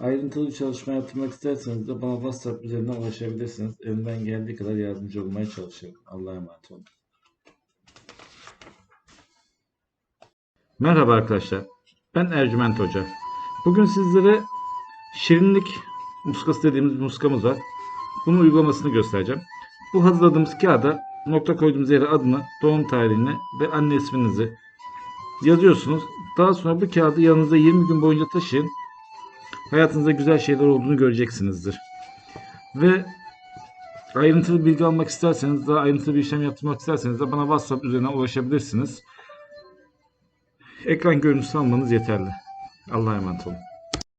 Ayrıntılı bir çalışma yaptırmak isterseniz de bana WhatsApp üzerinden ulaşabilirsiniz. Elimden geldiği kadar yardımcı olmaya çalışırım. Allah'a emanet olun. Merhaba arkadaşlar. Ben Ercüment Hoca. Bugün sizlere şirinlik muskası dediğimiz bir muskamız var. Bunun uygulamasını göstereceğim. Bu hazırladığımız kağıda nokta koyduğumuz yere adını, doğum tarihini ve anne isminizi yazıyorsunuz. Daha sonra bu kağıdı yanınızda 20 gün boyunca taşıyın hayatınızda güzel şeyler olduğunu göreceksinizdir. Ve ayrıntılı bilgi almak isterseniz, daha ayrıntılı bir işlem yaptırmak isterseniz de bana WhatsApp üzerinden ulaşabilirsiniz. Ekran görüntüsü almanız yeterli. Allah'a emanet olun.